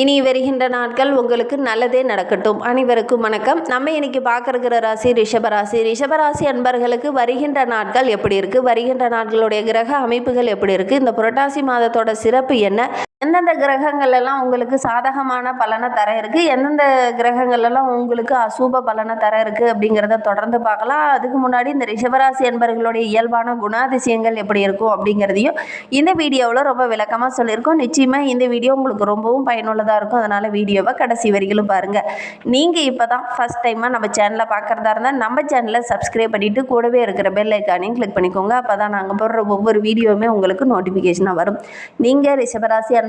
இனி வருகின்ற நாட்கள் உங்களுக்கு நல்லதே நடக்கட்டும். அனைவருக்கும் வணக்கம். நம்ம இன்னைக்கு பார்க்கறக்கிற ராசி ரிஷபராசி. ரிஷபராசி அன்பர்களுக்கு வருகின்ற நாட்கள் எப்படி இருக்குது வருகின்ற நாட்களுடைய கிரக அமைப்புகள் எப்படி இருக்குது இந்த புரட்டாசி மாதத்தோட சிறப்பு என்ன? எந்தெந்த கிரகங்கள் எல்லாம் உங்களுக்கு சாதகமான பலனை தர இருக்குது எந்தெந்த கிரகங்கள் எல்லாம் உங்களுக்கு அசூப பலனை தர இருக்குது அப்படிங்கிறத தொடர்ந்து பார்க்கலாம். அதுக்கு முன்னாடி இந்த ரிஷபராசி என்பர்களுடைய இயல்பான குணாதிசயங்கள் எப்படி இருக்கும் அப்படிங்கிறதையும் இந்த வீடியோவில் ரொம்ப விளக்கமாக சொல்லியிருக்கோம். நிச்சயமாக இந்த வீடியோ உங்களுக்கு ரொம்பவும் பயனுள்ளதாக இருக்கும். அதனால் வீடியோவை கடைசி வரையிலும் பாருங்கள் நீங்கள் இப்போ தான் ஃபஸ்ட் டைமாக நம்ம சேனலை பார்க்குறதா இருந்தால் நம்ம சேனலை சப்ஸ்கிரைப் பண்ணிவிட்டு கூடவே இருக்கிற பெல் ஐக்கானையும் கிளிக் பண்ணிக்கோங்க. அப்போ தான் நாங்கள் போடுற ஒவ்வொரு வீடியோவுமே உங்களுக்கு நோட்டிஃபிகேஷனாக வரும். நீங்கள் ரிஷபராசி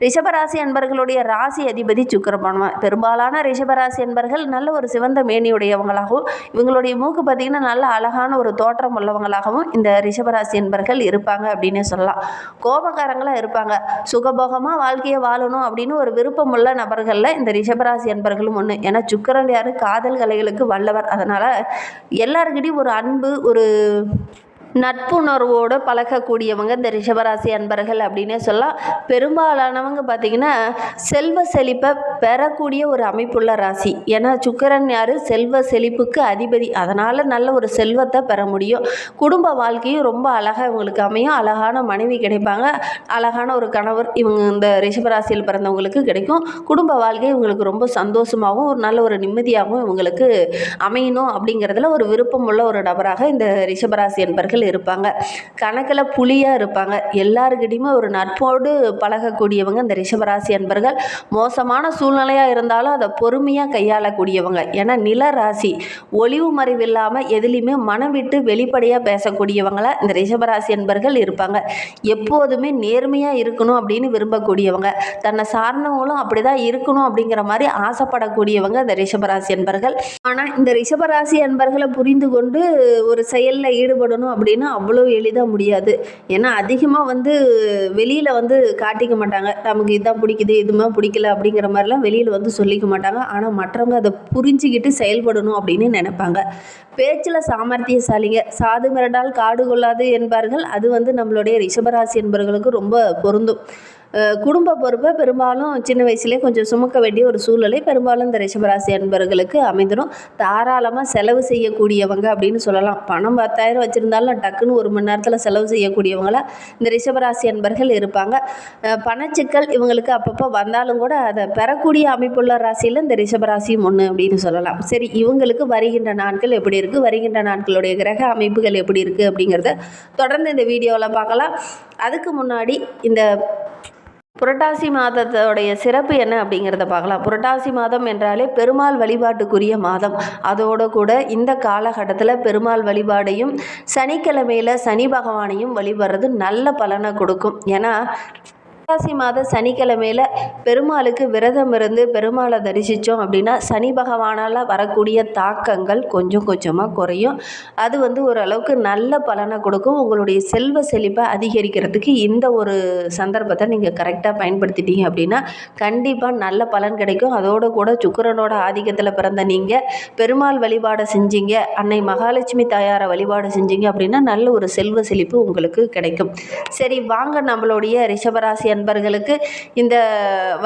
ரிஷபராசி அன்பர்களுடைய ராசி அதிபதி சுக்கரபகவான் பெரும்பாலான ரிஷபராசி அன்பர்கள் நல்ல ஒரு சிவந்த மேனியுடையவங்களாகவும் இவங்களுடைய மூக்கு பார்த்திங்கன்னா நல்ல அழகான ஒரு தோற்றம் உள்ளவங்களாகவும் இந்த ரிஷபராசி அன்பர்கள் இருப்பாங்க அப்படின்னு சொல்லலாம். கோபக்காரங்களாக இருப்பாங்க. சுகபோகமாக வாழ்க்கையை வாழணும் அப்படின்னு ஒரு விருப்பமுள்ள நபர்களில் இந்த ரிஷபராசி அன்பர்களும் ஒன்று ஏன்னா சுக்கரன் யார்? காதல் கலைகளுக்கு வல்லவர். அதனால் எல்லாருக்கிட்டையும் ஒரு அன்பு ஒரு நட்புணர்வோடு பழகக்கூடியவங்க இந்த ரிஷபராசி அன்பர்கள் அப்படின்னே சொல்லலாம். பெரும்பாலானவங்க பார்த்திங்கன்னா செல்வ செழிப்பை பெறக்கூடிய ஒரு அமைப்புள்ள ராசி. ஏன்னா சுக்கரன் யார்? செல்வ செழிப்புக்கு அதிபதி. அதனால் நல்ல ஒரு செல்வத்தை பெற முடியும். குடும்ப வாழ்க்கையும் ரொம்ப அழகாக இவங்களுக்கு அமையும். அழகான மனைவி கிடைப்பாங்க. அழகான ஒரு கணவர் இவங்க இந்த ரிஷபராசியில் பிறந்தவங்களுக்கு கிடைக்கும். குடும்ப வாழ்க்கை இவங்களுக்கு ரொம்ப சந்தோஷமாகவும் ஒரு நல்ல ஒரு நிம்மதியாகவும் இவங்களுக்கு அமையணும் அப்படிங்கிறதுல ஒரு விருப்பமுள்ள ஒரு நபராக இந்த ரிஷபராசி என்பர்கள் இருப்பாங்க. கணக்கில் புலியாக இருப்பாங்க. எல்லாருக்கிட்டையுமே ஒரு நட்போடு பழகக்கூடியவங்க இந்த ரிஷபராசி அன்பர்கள். மோசமான சூழ்நிலையாக இருந்தாலும் அதை பொறுமையாக கையாளக்கூடியவங்க. ஏன்னா நில ராசி ஒளிவு மறைவு இல்லாமல் எதுலேயுமே மனம் விட்டு வெளிப்படையாக பேசக்கூடியவங்களா இந்த ரிஷபராசி அன்பர்கள் இருப்பாங்க. எப்போதுமே நேர்மையாக இருக்கணும் அப்படின்னு விரும்பக்கூடியவங்க. தன்னை சார்ந்தவங்களும் அப்படி தான் இருக்கணும் அப்படிங்கிற மாதிரி ஆசைப்படக்கூடியவங்க இந்த ரிஷபராசி அன்பர்கள். ஆனால் இந்த ரிஷபராசி அன்பர்களை புரிந்து கொண்டு ஒரு செயலில் ஈடுபடணும் அப்படின்னா அவ்வளோ எளிதாக முடியாது. ஏன்னா அதிகமாக வந்து வெளியில் வந்து காட்டிக்க மாட்டாங்க. நமக்கு இதுதான் பிடிக்குது இதுமா பிடிக்கல அப்படிங்கிற மாதிரிலாம் வெளியில் வந்து சொல்லிக்க மாட்டாங்க. ஆனால் மற்றவங்க அதை புரிஞ்சுக்கிட்டு செயல்படணும் அப்படின்னு நினைப்பாங்க. பேச்சில் சாமர்த்தியசாலிங்க. சாது மிரண்டால் காடு கொள்ளாது என்பார்கள். அது வந்து நம்மளுடைய ரிஷபராசி என்பவர்களுக்கு ரொம்ப பொருந்தும். குடும்ப பொறுப்பை பெரும்பாலும் சின்ன வயசுலேயே கொஞ்சம் சுமக்க வேண்டிய ஒரு சூழ்நிலை. பெரும்பாலும் இந்த ரிஷபராசி அன்பர்களுக்கு அமைந்துடும் தாராளமாக செலவு செய்யக்கூடியவங்க அப்படின்னு சொல்லலாம். பணம் பத்தாயிரம் வச்சுருந்தாலும் டக்குன்னு ஒரு மணி நேரத்தில் செலவு செய்யக்கூடியவங்களா இந்த ரிஷபராசி அன்பர்கள் இருப்பாங்க. பணச்சிக்கல் இவங்களுக்கு அப்பப்போ வந்தாலும் கூட அதை பெறக்கூடிய அமைப்புள்ள ராசியில் இந்த ரிஷபராசியும் ஒன்று அப்படின்னு சொல்லலாம். சரி இவங்களுக்கு வருகின்ற நாட்கள் எப்படி இருக்குது வருகின்ற நாட்களுடைய கிரக அமைப்புகள் எப்படி இருக்குது அப்படிங்கிறத தொடர்ந்து இந்த வீடியோவில் பார்க்கலாம். அதுக்கு முன்னாடி இந்த புரட்டாசி மாதத்தோடைய சிறப்பு என்ன அப்படிங்கிறத பார்க்கலாம். புரட்டாசி மாதம் என்றாலே பெருமாள் வழிபாட்டுக்குரிய மாதம். அதோடு கூட இந்த காலகட்டத்தில் பெருமாள் வழிபாடையும் சனிக்கிழமையில் சனி பகவானையும் வழிபடுறது நல்ல பலனை கொடுக்கும். ஏன்னா புரட்டாசி மாத சனிக்கிழமையில் பெருமாளுக்கு விரதம் இருந்து பெருமாளை தரிசித்தோம் அப்படின்னா சனி பகவானால் வரக்கூடிய தாக்கங்கள் கொஞ்சம் கொஞ்சமாக குறையும். அது வந்து ஓரளவுக்கு நல்ல பலனை கொடுக்கும். உங்களுடைய செல்வ செழிப்பை அதிகரிக்கிறதுக்கு இந்த ஒரு சந்தர்ப்பத்தை நீங்கள் கரெக்டாக பயன்படுத்திட்டீங்க அப்படின்னா கண்டிப்பாக நல்ல பலன் கிடைக்கும். அதோடு கூட சுக்கரனோட ஆதிக்கத்தில் பிறந்த நீங்கள் பெருமாள் வழிபாடை செஞ்சீங்க அன்னை மகாலட்சுமி தாயாரை வழிபாடு செஞ்சீங்க அப்படின்னா நல்ல ஒரு செல்வ செழிப்பு உங்களுக்கு கிடைக்கும். சரி வாங்க நம்மளுடைய ரிஷபராசியை நண்பர்களுக்கு இந்த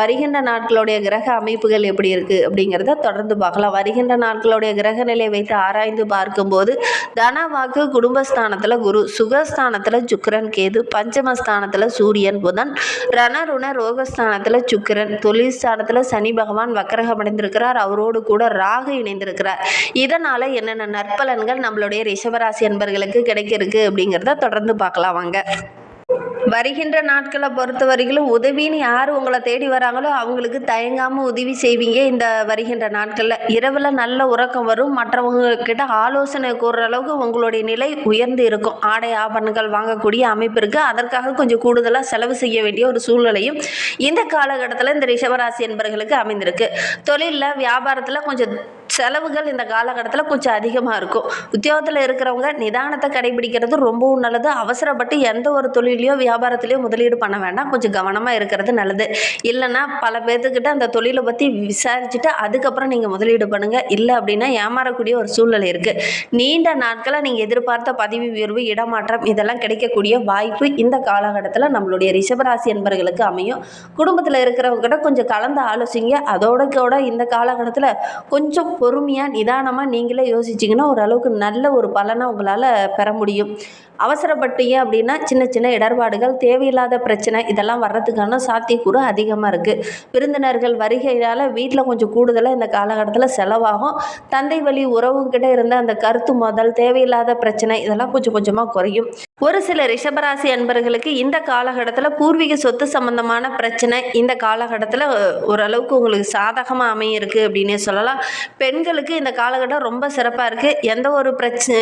வருகின்ற நாட்களுடைய கிரக அமைப்புகள் எப்படி இருக்குது அப்படிங்கிறத தொடர்ந்து பார்க்கலாம். வருகின்ற நாட்களுடைய கிரக நிலை வைத்து ஆராய்ந்து பார்க்கும்போது தனவாக்கு குடும்பஸ்தானத்தில் குரு சுகஸ்தானத்தில் சுக்கரன் கேது பஞ்சமஸ்தானத்தில் சூரியன் புதன் ரணருண ரோகஸ்தானத்தில் சுக்கரன் தொழில் ஸ்தானத்தில் சனி பகவான் வக்கரகம் அடைந்திருக்கிறார். அவரோடு கூட ராகு இணைந்திருக்கிறார். இதனால் என்னென்ன நற்பலன்கள் நம்மளுடைய ரிஷபராசி அன்பர்களுக்கு கிடைக்கிருக்கு அப்படிங்கிறத தொடர்ந்து பார்க்கலாம் வாங்க. வருகின்ற நாட்களை பொறுத்த வரைக்கும் உதவின்னு யார் உங்களை தேடி வராங்களோ அவங்களுக்கு தயங்காமல் உதவி செய்வீங்க இந்த வருகின்ற நாட்களில். இரவில் நல்ல உறக்கம் வரும். மற்றவங்க கிட்ட ஆலோசனை கூறுற அளவுக்கு உங்களுடைய நிலை உயர்ந்து இருக்கும். ஆடை ஆபரணங்கள் வாங்கக்கூடிய அமைப்பு இருக்குது அதற்காக கொஞ்சம் கூடுதலாக செலவு செய்ய வேண்டிய ஒரு சூழ்நிலையும் இந்த காலகட்டத்தில் இந்த ரிஷபராசி என்பர்களுக்கு அமைந்திருக்கு. தொழிலில் வியாபாரத்தில் கொஞ்சம் செலவுகள் இந்த காலகட்டத்தில் கொஞ்சம் அதிகமாக இருக்கும். உத்தியோகத்தில் இருக்கிறவங்க நிதானத்தை கடைபிடிக்கிறது ரொம்பவும் நல்லது. அவசரப்பட்டு எந்த ஒரு தொழிலையோ வியாபாரத்திலையோ முதலீடு பண்ண வேண்டாம். கொஞ்சம் கவனமாக இருக்கிறது நல்லது. இல்லைன்னா பல பேர்த்துக்கிட்ட அந்த தொழிலை பற்றி விசாரிச்சுட்டு அதுக்கப்புறம் நீங்கள் முதலீடு பண்ணுங்கள் இல்லை அப்படின்னா ஏமாறக்கூடிய ஒரு சூழ்நிலை இருக்குது நீண்ட நாட்களாக நீங்கள் எதிர்பார்த்த பதவி உயர்வு இடமாற்றம் இதெல்லாம் கிடைக்கக்கூடிய வாய்ப்பு இந்த காலகட்டத்தில் நம்மளுடைய ரிஷபராசி என்பர்களுக்கு அமையும். குடும்பத்தில் இருக்கிறவங்க கிட்ட கொஞ்சம் கலந்து ஆலோசிங்க. அதோட கூட இந்த காலகட்டத்தில் கொஞ்சம் பொறுமையாக நிதானமாக நீங்களே யோசிச்சிங்கன்னா ஓரளவுக்கு நல்ல ஒரு பலனை உங்களால் பெற முடியும். அவசரப்பட்டீங்க அப்படின்னா சின்ன சின்ன இடர்பாடுகள் தேவையில்லாத பிரச்சனை இதெல்லாம் வர்றதுக்கான சாத்தியக்கூறு அதிகமாக இருக்குது விருந்தினர்கள் வருகையால் வீட்டில் கொஞ்சம் கூடுதலாக இந்த காலகட்டத்தில் செலவாகும். தந்தை வழி உறவுகிட்ட இருந்த அந்த கருத்து மோதல் தேவையில்லாத பிரச்சனை இதெல்லாம் கொஞ்சம் கொஞ்சமாக குறையும். ஒரு சில ரிஷபராசி அன்பர்களுக்கு இந்த காலகட்டத்தில் பூர்வீக சொத்து சம்பந்தமான பிரச்சனை இந்த காலகட்டத்தில் ஓரளவுக்கு உங்களுக்கு சாதகமாக அமையிருக்கு அப்படின்னே சொல்லலாம். பெண்களுக்கு இந்த காலகட்டம் ரொம்ப சிறப்பாக இருக்குது எந்த ஒரு பிரச்சனை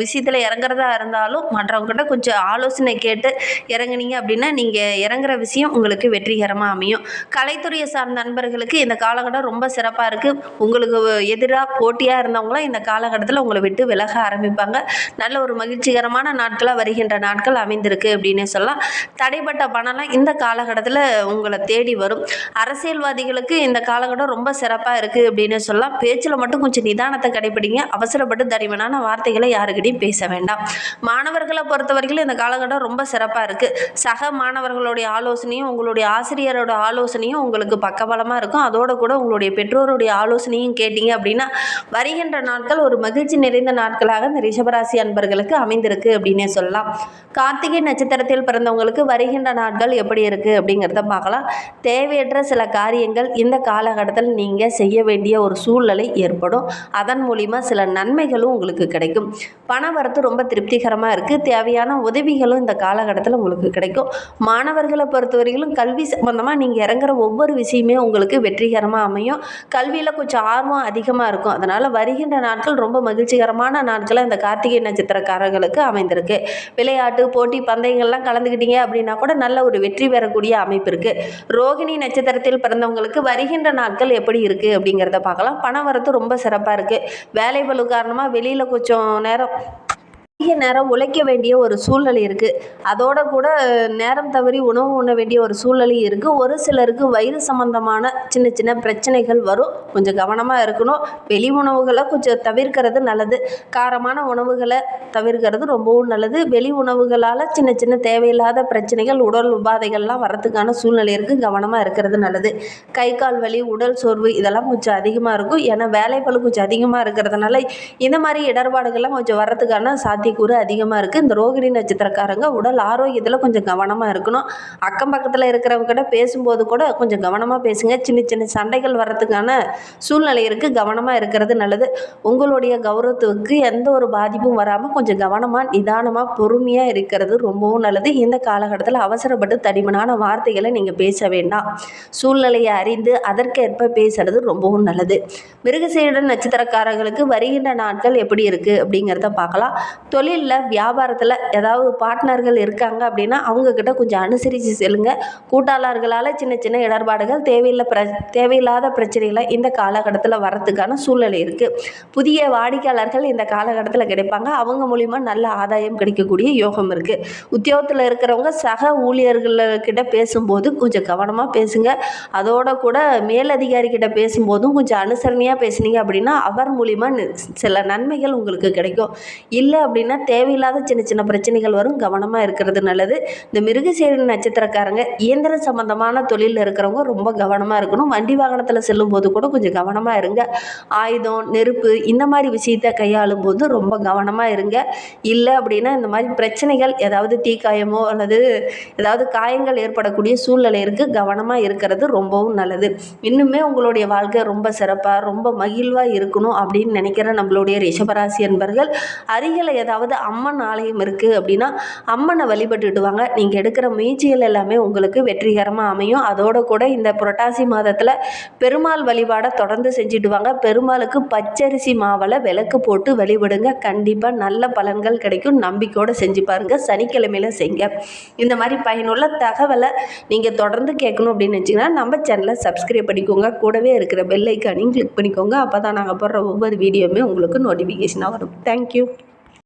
விஷயத்தில் இறங்குறதா இருந்தாலும் மற்றவங்ககிட்ட கொஞ்சம் ஆலோசனை கேட்டு இறங்குனீங்க அப்படின்னா நீங்கள் இறங்குற விஷயம் உங்களுக்கு வெற்றிகரமாக அமையும். கலைத்துறையை சார்ந்த நண்பர்களுக்கு இந்த காலகட்டம் ரொம்ப சிறப்பாக இருக்குது உங்களுக்கு எதிராக போட்டியாக இருந்தவங்களாம் இந்த காலகட்டத்தில் உங்களை விட்டு விலக ஆரம்பிப்பாங்க. நல்ல ஒரு மகிழ்ச்சிகரமான நாட்களாக வருகின்ற நாட்கள் அமைந்திருக்கு அப்படின்னே சொல்லலாம். தடைப்பட்ட பணம்லாம் இந்த காலகட்டத்தில் உங்களை தேடி வரும். அரசியல்வாதிகளுக்கு இந்த காலகட்டம் ரொம்ப சிறப்பாக இருக்குது அப்படின்னு சொல்லலாம். பேச்சில் மட்டும் கொஞ்சம் நிதானத்தை கடைபிடிங்க. அவசரப்பட்டு தனிமனான வார்த்தைகளை யாருக்கிட்டையும் பேச வேண்டாம். மாணவர்களை பொறுத்த வரைக்கும் இந்த காலகட்டம் ரொம்ப சிறப்பாக இருக்குது சக மாணவர்களுடைய ஆலோசனையும் உங்களுடைய ஆசிரியரோட ஆலோசனையும் உங்களுக்கு பக்கபலமாக இருக்கும். அதோட கூட உங்களுடைய பெற்றோருடைய ஆலோசனையும் கேட்டீங்க அப்படின்னா வருகின்ற நாட்கள் ஒரு மகிழ்ச்சி நிறைந்த நாட்களாக இந்த ரிஷபராசி அன்பர்களுக்கு அமைந்திருக்கு அப்படின்னே சொல்லலாம். கார்த்திகை நட்சத்திரத்தில் பிறந்தவங்களுக்கு வருகின்ற நாட்கள் எப்படி இருக்குது அப்படிங்கிறத பார்க்கலாம். தேவையற்ற சில காரியங்கள் இந்த காலகட்டத்தில் நீங்கள் செய்ய வேண்டிய ஒரு சூழ்நிலை ஏற்படும். அதன் மூலிமா சில நன்மைகளும் உங்களுக்கு கிடைக்கும். பண வரத்து ரொம்ப திருப்திகரமாக இருக்குது தேவையான உதவிகளும் இந்த காலகட்டத்தில் உங்களுக்கு கிடைக்கும். மாணவர்களை பொறுத்தவரையிலும் கல்வி சம்பந்தமாக நீங்கள் இறங்குற ஒவ்வொரு விஷயமே உங்களுக்கு வெற்றிகரமாக அமையும். கல்வியில் கொஞ்சம் ஆர்வம் அதிகமாக இருக்கும். அதனால் வருகின்ற நாட்கள் ரொம்ப மகிழ்ச்சிகரமான நாட்களாக இந்த கார்த்திகை நட்சத்திரக்காரர்களுக்கு அமைந்திருக்கு. விளையாட்டு போட்டி பந்தயங்கள்லாம் கலந்துக்கிட்டீங்க அப்படின்னா கூட நல்ல ஒரு வெற்றி பெறக்கூடிய அமைப்பு இருக்குது ரோகிணி நட்சத்திரத்தில் பிறந்தவங்களுக்கு வருகின்ற நாட்கள் எப்படி இருக்குது அப்படிங்கிறத பார்க்கலாம். பண வரத்து ரொம்ப சிறப்பாக இருக்குது வேலை பளு காரணமாக வெளியில் கொஞ்சம் நேரம் அதிக நேரம் உழைக்க வேண்டிய ஒரு சூழ்நிலை இருக்குது அதோட கூட நேரம் தவறி உணவு உண்ண வேண்டிய ஒரு சூழ்நிலை இருக்குது ஒரு சிலருக்கு வயிறு சம்பந்தமான சின்ன சின்ன பிரச்சனைகள் வரும். கொஞ்சம் கவனமாக இருக்கணும். வெளி உணவுகளை கொஞ்சம் தவிர்க்கிறது நல்லது. காரமான உணவுகளை தவிர்க்கிறது ரொம்பவும் நல்லது. வெளி உணவுகளால் சின்ன சின்ன தேவையில்லாத பிரச்சனைகள் உடல் உபாதைகள்லாம் வரத்துக்கான சூழ்நிலை இருக்குது கவனமாக இருக்கிறது நல்லது. கை கால் வலி உடல் சோர்வு இதெல்லாம் கொஞ்சம் அதிகமாக இருக்கும். ஏன்னா வேலைகளும் கொஞ்சம் அதிகமாக இருக்கிறதுனால இந்த மாதிரி இடர்பாடுகள்லாம் கொஞ்சம் வரத்துக்கான சாத்தியம் சாத்தியக்கூறு அதிகமாக இருக்குது இந்த ரோகிணி நட்சத்திரக்காரங்க உடல் ஆரோக்கியத்தில் கொஞ்சம் கவனமாக இருக்கணும். அக்கம் பக்கத்தில் இருக்கிறவங்க கிட்ட பேசும்போது கூட கொஞ்சம் கவனமாக பேசுங்க. சின்ன சின்ன சண்டைகள் வர்றதுக்கான சூழ்நிலை இருக்குது கவனமாக இருக்கிறது நல்லது. உங்களுடைய கௌரவத்துக்கு எந்த ஒரு பாதிப்பும் வராமல் கொஞ்சம் கவனமாக நிதானமாக பொறுமையாக இருக்கிறது ரொம்பவும் நல்லது. இந்த காலகட்டத்தில் அவசரப்பட்டு தடிமனான வார்த்தைகளை நீங்கள் பேச வேண்டாம். சூழ்நிலையை அறிந்து அதற்கேற்ப பேசுறது ரொம்பவும் நல்லது. மிருகசீடன் நட்சத்திரக்காரர்களுக்கு வருகின்ற நாட்கள் எப்படி இருக்குது அப்படிங்கிறத பார்க்கலாம். தொழிலில் வியாபாரத்தில் ஏதாவது பார்ட்னர்கள் இருக்காங்க அப்படின்னா அவங்கக்கிட்ட கொஞ்சம் அனுசரித்து செல்லுங்கள் கூட்டாளர்களால் சின்ன சின்ன இடர்பாடுகள் தேவையில்லை பிர தேவையில்லாத பிரச்சனைகளை இந்த காலகட்டத்தில் வரத்துக்கான சூழ்நிலை இருக்குது புதிய வாடிக்கையாளர்கள் இந்த காலகட்டத்தில் கிடைப்பாங்க. அவங்க மூலிமா நல்ல ஆதாயம் கிடைக்கக்கூடிய யோகம் இருக்குது உத்தியோகத்தில் இருக்கிறவங்க சக ஊழியர்கள்கிட்ட பேசும்போது கொஞ்சம் கவனமாக பேசுங்க. அதோட கூட மேலதிகாரிகிட்ட பேசும்போதும் கொஞ்சம் அனுசரணையாக பேசுனீங்க அப்படின்னா அவர் மூலிமா சில நன்மைகள் உங்களுக்கு கிடைக்கும். இல்லை அப்படின்னா தேவையில்லாத சின்ன சின்ன பிரச்சனைகள் வரும். கவனமாக இருக்கிறது நல்லது. இந்த மிருகசீரன் நட்சத்திரக்காரங்க இயந்திர சம்பந்தமான தொழிலில் இருக்கிறவங்க ரொம்ப கவனமாக இருக்கணும். வண்டி வாகனத்தில் செல்லும்போது கூட கொஞ்சம் கவனமாக இருங்க. ஆயுதம் நெருப்பு இந்த மாதிரி விஷயத்தை கையாளும் போது ரொம்ப கவனமாக இருங்க. இல்லை அப்படின்னா இந்த மாதிரி பிரச்சனைகள் ஏதாவது தீக்காயமோ அல்லது ஏதாவது காயங்கள் ஏற்படக்கூடிய சூழ்நிலை இருக்குது கவனமாக இருக்கிறது ரொம்பவும் நல்லது. இன்னுமே உங்களுடைய வாழ்க்கை ரொம்ப சிறப்பாக ரொம்ப மகிழ்வாக இருக்கணும் அப்படின்னு நினைக்கிற நம்மளுடைய ரிஷபராசி என்பர்கள் அருகில் ஏதாவது அம்மன் ஆலயம் இருக்குது அப்படின்னா அம்மனை வழிபட்டுட்டு வாங்க நீங்கள் எடுக்கிற முயற்சிகள் எல்லாமே உங்களுக்கு வெற்றிகரமாக அமையும். அதோட கூட இந்த புரட்டாசி மாதத்தில் பெருமாள் வழிபாடை தொடர்ந்து செஞ்சுட்டு வாங்க பெருமாளுக்கு பச்சரிசி மாவில் விளக்கு போட்டு வழிபடுங்க. கண்டிப்பாக நல்ல பலன்கள் கிடைக்கும். நம்பிக்கையோடு செஞ்சு பாருங்கள் சனிக்கிழமையில் செய்ங்க. இந்த மாதிரி பயனுள்ள தகவலை நீங்கள் தொடர்ந்து கேட்கணும் அப்படின்னு வச்சிங்கன்னா நம்ம சேனலை சப்ஸ்கிரைப் பண்ணிக்கோங்க. கூடவே இருக்கிற பெல் ஐக்கானையும் கிளிக் பண்ணிக்கோங்க. அப்போ தான் நாங்கள் போடுற ஒவ்வொரு வீடியோவுமே உங்களுக்கு நோட்டிஃபிகேஷனாக வரும். தேங்க்யூ